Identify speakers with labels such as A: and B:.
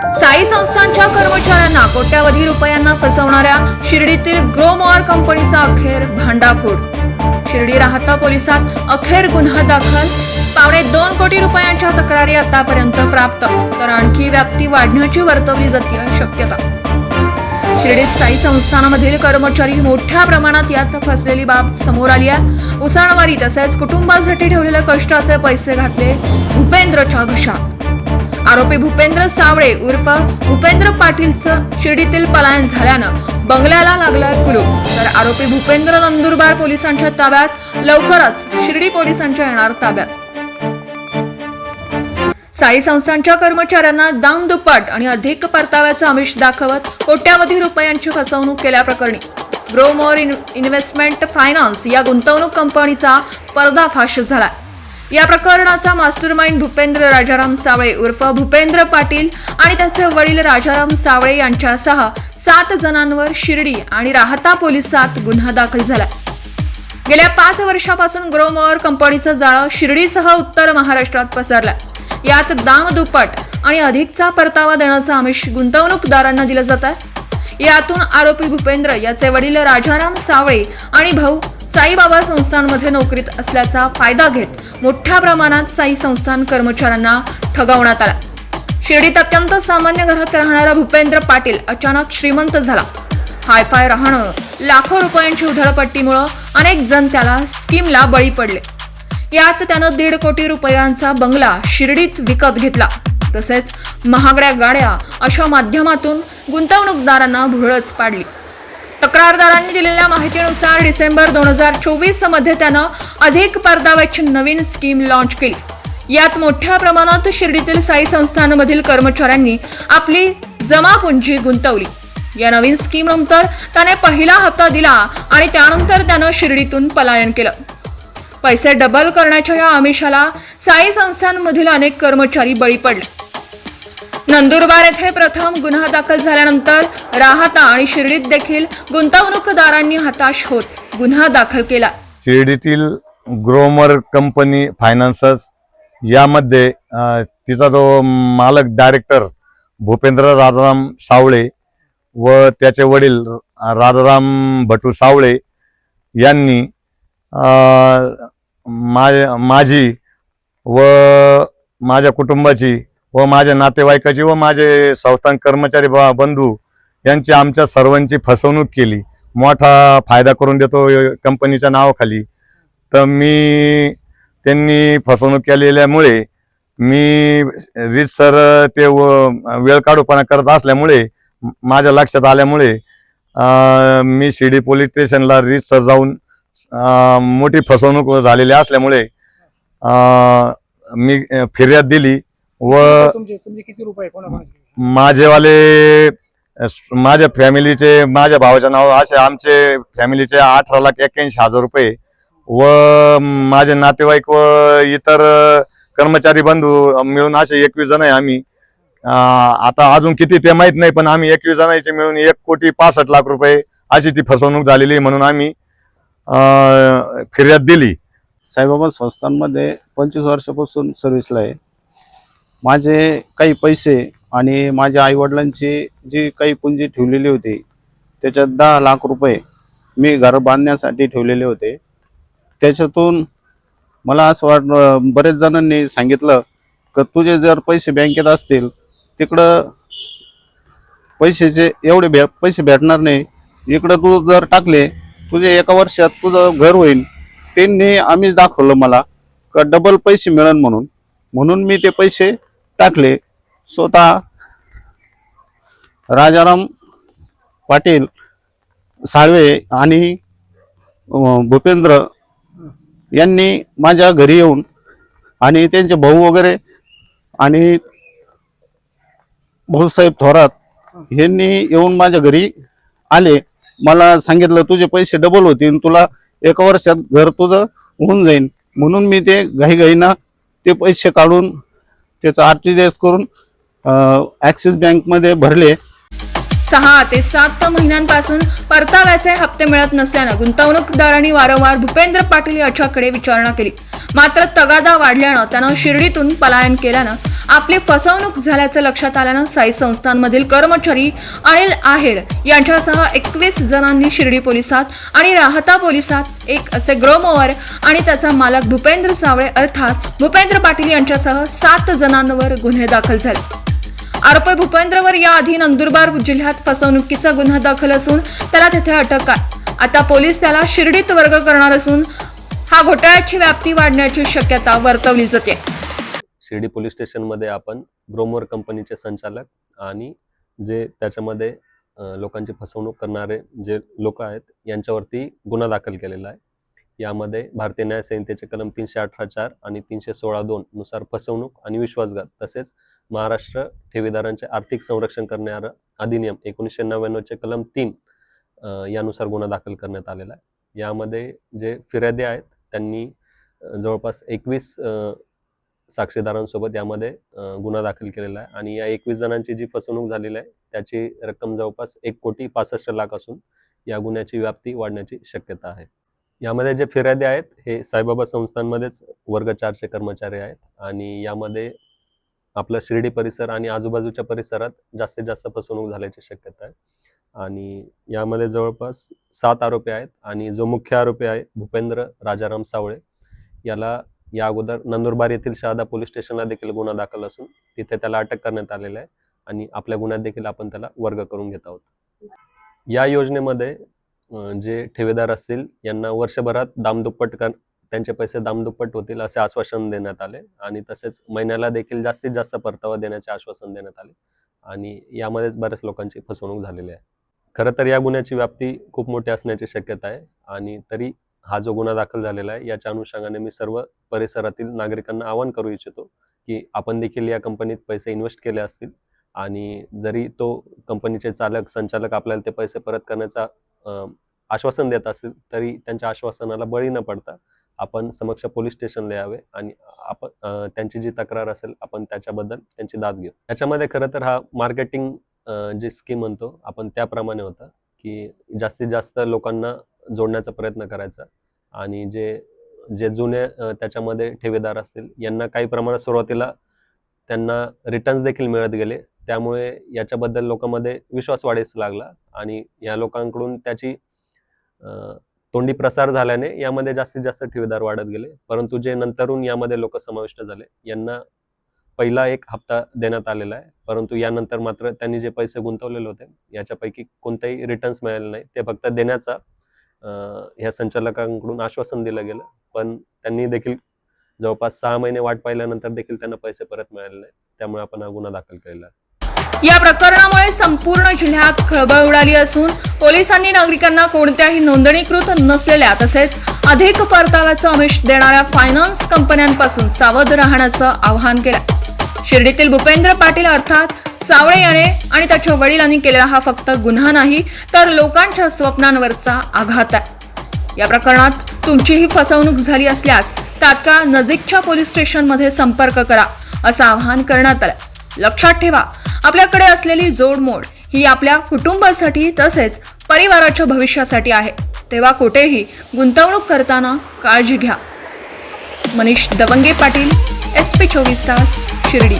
A: साई संस्थांच्या कर्मचाऱ्यांना कोट्यावधी रुपयांना फसवणाऱ्या शिर्डीतील ग्रोमॉर कंपनीचा अखेर भांडाफोड. शिर्डी राहता पोलिसात अखेर गुन्हा दाखल. पावणे दोन कोटी रुपयांच्या तक्रारी आतापर्यंत प्राप्त तर आणखी व्याप्ती वाढण्याची वर्तवली जाते शक्यता. शिर्डीत साई संस्थानामधील कर्मचारी मोठ्या प्रमाणात यात फसलेली बाब समोर आली आहे. उसणवारी तसेच कुटुंबासाठी ठेवलेले कष्टाचे पैसे घातले भूपेंद्रच्या घशात. आरोपी भूपेंद्र सावळे उर्फ भूपेंद्र पाटीलचं शिर्डीतील पलायन झाल्यानं बंगल्याला लागलाय कुलूप. तर आरोपी भूपेंद्र नंदुरबार पोलिसांच्या ताब्यात लवकरच शिर्डी पोलिसांच्या येणार ताब्यात. साई संस्थांच्या कर्मचाऱ्यांना दाम दुप्पट आणि अधिक परताव्याचं आमिष दाखवत कोट्यावधी रुपयांची फसवणूक केल्याप्रकरणी ग्रोमोर इन्व्हेस्टमेंट फायनान्स या गुंतवणूक कंपनीचा पर्दाफाश झाला या प्रकरणाचा मास्टरमाइंड भूपेंद्र राजाराम सावळे उर्फ भूपेंद्र पाटील आणि त्याचे वडील राजाराम सावळे यांच्यासह सात जणांवर शिर्डी आणि राहता पोलिसात गुन्हा दाखल झाला. गेल्या पाच वर्षापासून ग्रोमोअर कंपनीचं जाळं शिर्डीसह उत्तर महाराष्ट्रात पसरलं. यात दाम दुप्पट आणि अधिकचा परतावा देण्याचं आमिष गुंतवणूकदारांना दिलं जात आहे यातून आरोपी भूपेंद्र याचे वडील राजाराम सावळे आणि भाऊ साईबाबा संस्थांमध्ये नोकरीत असल्याचा फायदा घेत मोठ्या प्रमाणात साई संस्थान कर्मचाऱ्यांना ठगवण्यात आला. शिर्डीत अत्यंत सामान्य घरात राहणारा भूपेंद्र पाटील अचानक श्रीमंत झाला. हायफाय राहणं लाखो रुपयांची उधळपट्टीमुळं अनेक जण त्याला स्कीमला बळी पडले. यात त्यानं दीड कोटी रुपयांचा बंगला शिर्डीत विकत घेतला. तसेच महागड्या गाड्या अशा माध्यमातून गुंतवणूकदारांना भुरळच पाडली. तक्रारदारांनी दिलेल्या माहितीनुसार डिसेंबर दोन हजार चोवीसमध्ये त्यानं अधिक परताव्याची नवीन स्कीम लॉन्च केली. यात मोठ्या प्रमाणात शिर्डीतील साई संस्थांमधील कर्मचाऱ्यांनी आपली जमापुंजी गुंतवली. या नवीन स्कीम नंतर त्याने पहिला हप्ता दिला आणि त्यानंतर त्यानं शिर्डीतून पलायन केलं. पैसे डबल करण्याच्या या आमिषाला साई संस्थांमधील अनेक कर्मचारी बळी पडले. नंदुरबार येथे प्रथम गुन्हा दाखल झाल्यानंतर राहता आणि शिर्डीत देखील गुंतवणूकदारांनी हताश होत गुन्हा दाखल केला.
B: शिर्डीतील ग्रोमर कंपनी फायनान्सस यामध्ये तिचा जो मालक डायरेक्टर भूपेंद्र राजाराम सावळे व त्याचे वडील राजाराम भटू सावळे यांनी मा माझी व माझ्या कुटुंबाची व माझ्या नातेवाईकाची व माझे संस्थान कर्मचारी बंधू यांची आमच्या सर्वांची फसवणूक केली. मोठा फायदा करून देतो कंपनीच्या नावाखाली. तर मी त्यांनी फसवणूक केलेल्यामुळे मी सर ते व- वेळ काढूपणा करत असल्यामुळे माझ्या लक्षात आल्यामुळे मी शिर्डी पोलीस स्टेशनला सर जाऊन मोठी फसवणूक झालेली असल्यामुळे मी फिर्याद दिली. व
C: तुमचे तुमचे किती रुपये कोणाकोणाचे?
B: माझेवाले माझ्या फॅमिलीचे माझ्या भावाच्या नाव असे आमचे फॅमिलीचे अठरा लाख एक्क्याऐंशी हजार रुपये व माझे नातेवाईक व इतर कर्मचारी बंधू मिळून असे एकवीस जण आहे आम्ही. आता अजून किती ते माहीत नाही पण आम्ही एकवीस जणांचे मिळून एक कोटी पासष्ट लाख रुपये अशी ती फसवणूक झालेली आहे म्हणून आम्ही अ, फिर्याद दिली.
D: साईबाबा संस्थांमध्ये पंचवीस वर्षापासून सर्व्हिसला आहे. माझे काही पैसे आणि माझ्या आईवडिलांची जी काही पुंजी ठेवलेली होती त्याच्यात दहा लाख रुपये मी घर बांधण्यासाठी ठेवलेले होते. त्याच्यातून मला असं वाट बरेच जणांनी सांगितलं का तुझे जर पैसे बँकेत असतील तिकडं पैशाचे एवढे भे पैसे भेटणार नाही. इकडं तू जर टाकले तुझे एका वर्षात तुझं घर होईल त्यांनी आम्ही दाखवलं मला का डबल पैसे मिळेल म्हणून. म्हणून मी ते पैसे टाकले. स्वतः राजाराम पाटील साळवे आणि भूपेंद्र यांनी माझ्या घरी येऊन आणि त्यांचे भाऊ वगैरे आणि भाऊसाहेब थोरात यांनी येऊन माझ्या घरी आले. मला सांगितलं तुझे पैसे डबल होतील. तुला एका वर्षात घर तुझं होऊन जाईल म्हणून मी ते घाईघाईनं ते पैसे काढून त्याचं आर टी डी एस करून ॲक्सिस बँकमध्ये भरले.
A: सहा ते सात महिन्यांपासून परताव्याचे हप्ते मिळत नसल्यानं गुंतवणूकदारांनी वारंवार भूपेंद्र पाटील याच्याकडे विचारणा केली. मात्र तगादा वाढल्यानं त्यानं शिर्डीतून पलायन केल्यानं आपली फसवणूक झाल्याचं लक्षात आल्यानं साई संस्थांमधील कर्मचारी अनिल आहेर यांच्यासह एकवीस जणांनी शिर्डी पोलिसात आणि राहता पोलिसात एक असे ग्रोमोवर आणि त्याचा मालक भूपेंद्र सावळे अर्थात भूपेंद्र पाटील यांच्यासह सात जणांवर गुन्हे दाखल झाले. आरोपी भूपेंद्रवर याआधी नंदुरबार जिल्ह्यात फसवणुकीचा गुन्हा दाखल असून त्याला तिथे अटक आहे. आता पोलीस त्याला शिर्डीत वर्ग करणार असून हा घोटाळ्याची व्याप्ती वाढण्याची शक्यता वर्तवली जाते.
E: शिर्डी पोलीस स्टेशनमध्ये आपण ग्रोमोर कंपनीचे संचालक आणि जे त्याच्यामध्ये लोकांची फसवणूक करणारे जे लोक आहेत यांच्यावरती गुन्हा दाखल केलेला आहे. यामध्ये भारतीय न्याय संहितेचे कलम तीनशे अठरा चार आणि तीनशे सोळा दोन नुसार फसवणूक आणि विश्वासघात तसेच महाराष्ट्र ठेवीदारांचे आर्थिक संरक्षण करणारा अधिनियम एकोणीसशे नव्याण्णवचे कलम तीन यानुसार गुन्हा दाखल करण्यात आलेला आहे. यामध्ये जे फिर्यादी आहेत त्यांनी जवळपास एकवीस साक्षीदारांसोबत यामध्ये गुन्हा दाखल केलेला आहे. आणि या एकवीस जणांची जी फसवणूक झालेली आहे त्याची रक्कम जवळपास एक कोटी पासष्ट लाख असून या गुन्ह्याची व्याप्ती वाढण्याची शक्यता आहे. यामध्ये जे फिर्यादी आहेत हे साईबाबा संस्थांमध्येच वर्ग चारशे कर्मचारी आहेत. आणि यामध्ये आपलं शिर्डी परिसर आणि आजूबाजूच्या परिसरात जास्तीत जास्त फसवणूक झाल्याची शक्यता आहे. आणि यामध्ये जवळपास सात आरोपी आहेत. आणि जो मुख्य आरोपी आहे भूपेंद्र राजाराम सावळे याला या अगोदर नंदुरबार येथील शहादा पोलीस स्टेशनला देखील गुन्हा दाखल असून तिथे त्याला अटक करण्यात आलेला आहे आणि आपल्या गुन्ह्यात देखील आपण त्याला वर्ग करून घेत आहोत. या योजनेमध्ये जे ठेवेदार असतील यांना वर्षभरात दामदुप्पट कर त्यांचे पैसे दामदुप्पट होतील असे आश्वासन देण्यात आले आणि तसेच महिन्याला देखील जास्तीत जास्त परतावा देण्याचे आश्वासन देण्यात आले आणि यामध्येच बऱ्याच लोकांची फसवणूक झालेली आहे. खरं तर या गुन्ह्याची व्याप्ती खूप मोठी असण्याची शक्यता आहे आणि तरी हा जो गुन्हा दाखल झालेला आहे याच्या अनुषंगाने मी सर्व परिसरातील नागरिकांना आवाहन करू इच्छितो की आपण देखील या कंपनीत पैसे इन्व्हेस्ट केले असतील आणि जरी तो कंपनीचे चालक संचालक आपल्याला ते पैसे परत करण्याचा आश्वासन देत असेल तरी त्यांच्या आश्वासनाला बळी न पडता आपण समक्ष पोलीस स्टेशनला यावे आणि आपण त्यांची जी तक्रार असेल आपण त्याच्याबद्दल त्यांची दाद घेऊ. त्याच्यामध्ये खरं तर हा मार्केटिंग जी स्कीम म्हणतो आपण त्याप्रमाणे होता की जास्तीत जास्त लोकांना जोडण्याचा प्रयत्न करायचा. आणि जे जे जुने त्याच्यामध्ये ठेवीदार असतील यांना काही प्रमाणात सुरुवातीला त्यांना रिटर्न्स देखील मिळत गेले. त्यामुळे याच्याबद्दल लोकांमध्ये विश्वास वाढीस लागला आणि या लोकांकडून त्याची तोंडी प्रसार झाल्याने यामध्ये जास्तीत जास्त ठेवीदार वाढत गेले. परंतु जे नंतरून यामध्ये लोक समाविष्ट झाले यांना पहिला एक हप्ता देण्यात आलेला आहे. परंतु यानंतर मात्र त्यांनी जे पैसे गुंतवलेले होते याच्यापैकी कोणताही रिटर्न्स मिळाले नाही. ते फक्त देण्याचा ह्या संचालकांकडून आश्वासन दिलं गेलं. पण त्यांनी देखील जवळपास सहा महिने वाट पाहिल्यानंतर देखील त्यांना पैसे परत मिळाले नाही त्यामुळे आपण हा गुन्हा दाखल केलेला
A: या प्रकरणामुळे संपूर्ण जिल्ह्यात खळबळ उडाली असून पोलिसांनी नागरिकांना कोणत्याही नोंदणीकृत नसलेल्या तसेच अधिक परताव्याचं आमिष देणाऱ्या फायनान्स कंपन्यांपासून सावध राहण्याचं आवाहन केलं शिर्डीतील भूपेंद्र पाटील अर्थात सावळे याने आणि त्याच्या वडिलांनी केलेला हा फक्त गुन्हा नाही तर लोकांच्या स्वप्नांवरचा आघात आहे. या प्रकरणात तुमचीही फसवणूक झाली असल्यास तात्काळ नजीकच्या पोलीस स्टेशनमध्ये संपर्क करा असं आवाहन करण्यात आलं लक्षात ठेवा आपल्याकडे असलेली जोडमोड ही आपल्या कुटुंबासाठी तसेच परिवाराच्या भविष्यासाठी आहे. तेव्हा कुठेही गुंतवणूक करताना काळजी घ्या. मनीष दबंगे पाटील एस पी चोवीस तास शिर्डी.